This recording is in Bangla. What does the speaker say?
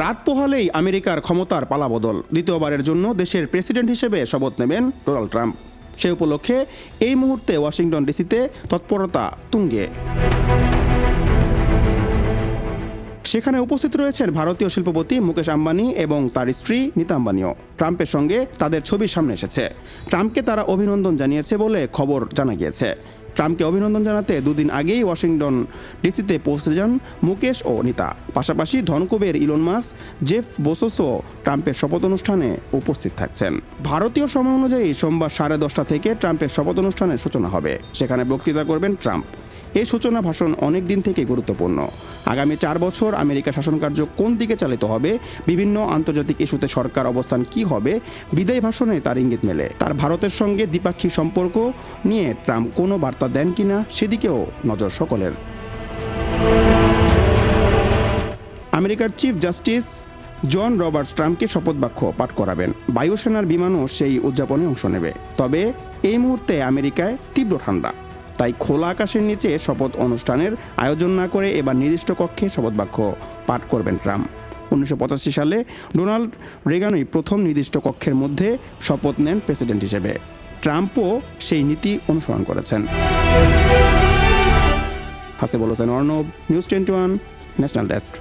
রাত পোহালেই আমেরিকার ক্ষমতার পালাবদল। দ্বিতীয়বারের জন্য দেশের প্রেসিডেন্ট হিসেবে শপথ নেবেন ডোনাল্ড ট্রাম্প। সে উপলক্ষে এই মুহূর্তে ওয়াশিংটন ডিসিতে তৎপরতা তুঙ্গে। সেখানে উপস্থিত রয়েছেন ভারতীয় শিল্পপতি মুকেশ আম্বানি এবং তার স্ত্রী নীতা আম্বানিও। ট্রাম্পের সঙ্গে তাদের ছবি সামনে এসেছে। ট্রাম্পকে তারা অভিনন্দন জানিয়েছে বলে খবর জানা গিয়েছে। ট্রাম্পকে অভিনন্দন জানাতে দুদিন আগেই ওয়াশিংটন ডিসিতে পৌঁছে যান মুকেশ ও নিতা পাশাপাশি ধনকুবের ইলন মার্কস জেফ বোসোসও ট্রাম্পের শপথ অনুষ্ঠানে উপস্থিত থাকছেন। ভারতীয় সময় অনুযায়ী সোমবার সাড়ে দশটা থেকে ট্রাম্পের শপথ অনুষ্ঠানের সূচনা হবে। সেখানে বক্তৃতা করবেন ট্রাম্প। এই সূচনা ভাষণ অনেক দিন থেকে গুরুত্বপূর্ণ। আগামী চার বছর আমেরিকা শাসনকার্য কোন দিকে চালিত হবে, বিভিন্ন আন্তর্জাতিক ইস্যুতে সরকার অবস্থান কি হবে, বিদায় ভাষণে তার ইঙ্গিত মেলে। তার ভারতের সঙ্গে দ্বিপাক্ষিক সম্পর্ক নিয়ে ট্রাম্প কোনো বার্তা দেন কিনা সেদিকেও নজর সকলের। আমেরিকার চিফ জাস্টিস জন রবার্টস ট্রাম্পকে শপথ বাক্য পাঠ করাবেন। বায়ুসেনার বিমানও সেই উদযাপনে অংশ নেবে। তবে এই মুহূর্তে আমেরিকায় তীব্র ঠান্ডা। তাই খোলা আকাশের নিচে শপথ অনুষ্ঠানের আয়োজন না করে এবার নির্দিষ্ট কক্ষে শপথ বাক্য পাঠ করবেন ট্রাম্প। উনিশশো পঁচাশি সালে ডোনাল্ড রেগানই প্রথম নির্দিষ্ট কক্ষের মধ্যে শপথ নেন প্রেসিডেন্ট হিসেবে। ট্রাম্পও সেই নীতি অনুসরণ করেছেন। Hasibul Hossain Arnab, news twenty one, national desk.